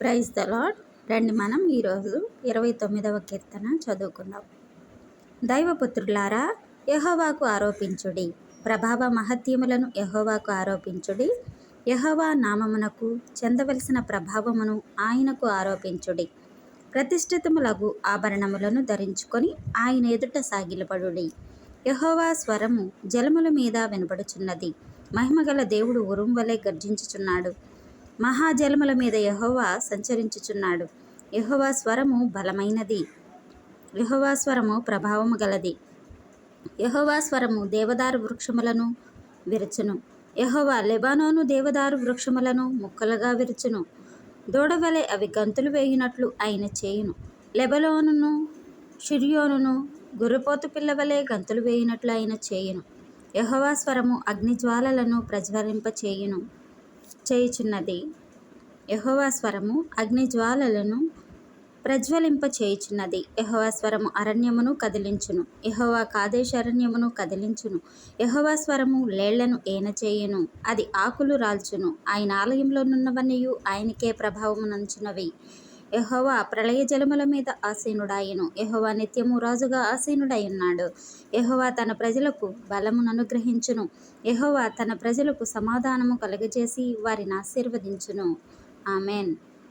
Praise the lord రండి మనం ఈరోజు ఇరవై తొమ్మిదవ కీర్తన చదువుకుందాం. దైవపుత్రులారా యహోవాకు ఆరోపించుడి. ప్రభావ మహత్యములను యహోవాకు ఆరోపించుడి. యహోవా నామమునకు చెందవలసిన ప్రభావమును ఆయనకు ఆరోపించుడి. ప్రతిష్ఠితములగు ఆభరణములను ధరించుకొని ఆయన ఎదుట సాగిలపడుడి. యహోవా స్వరము జలముల మీద వినబడుచున్నది మహిమగల దేవుడు ఉరుంవలే గర్జించుచున్నాడు. మహాజలముల మీద యహోవా సంచరించుచున్నాడు. యహోవా స్వరము బలమైనది. యహోవా స్వరము ప్రభావము గలది. యహోవా స్వరము దేవదారు వృక్షములను విరచును. యహోవా లెబానోను దేవదారు వృక్షములను ముక్కలుగా విరుచును. దూడవలే అవి గంతులు వేయినట్లు ఆయన చేయును. లెబలోనును షిరియోనును గుర్రపోతు పిల్లవలే గంతులు వేయినట్లు ఆయన చేయును. యహోవా స్వరము అగ్నిజ్వాలలను ప్రజ్వలింప చేయును చేయుచున్నది. యహోవా స్వరము అగ్నిజ్వాలలను ప్రజ్వలింప చేయుచున్నది యహోవా స్వరము అరణ్యమును కదిలించును. యహోవా కాదేశ అరణ్యమును కదిలించును. యహోవా స్వరము లేళ్ళను ఏన చేయును అది ఆకులు రాల్చును. ఆయన ఆలయంలోనున్నవన్నీ ఆయనకే ప్రభావమునంచునవి. యహోవా ప్రళయ జలముల మీద ఆసీనుడాయను. యహోవా నిత్యము రాజుగా ఆసీనుడై ఉన్నాడు యహోవా తన ప్రజలకు బలమును అనుగ్రహించును. యహోవా తన ప్రజలకు సమాధానము కలుగజేసి వారిని ఆశీర్వదించును. ఆమెన్.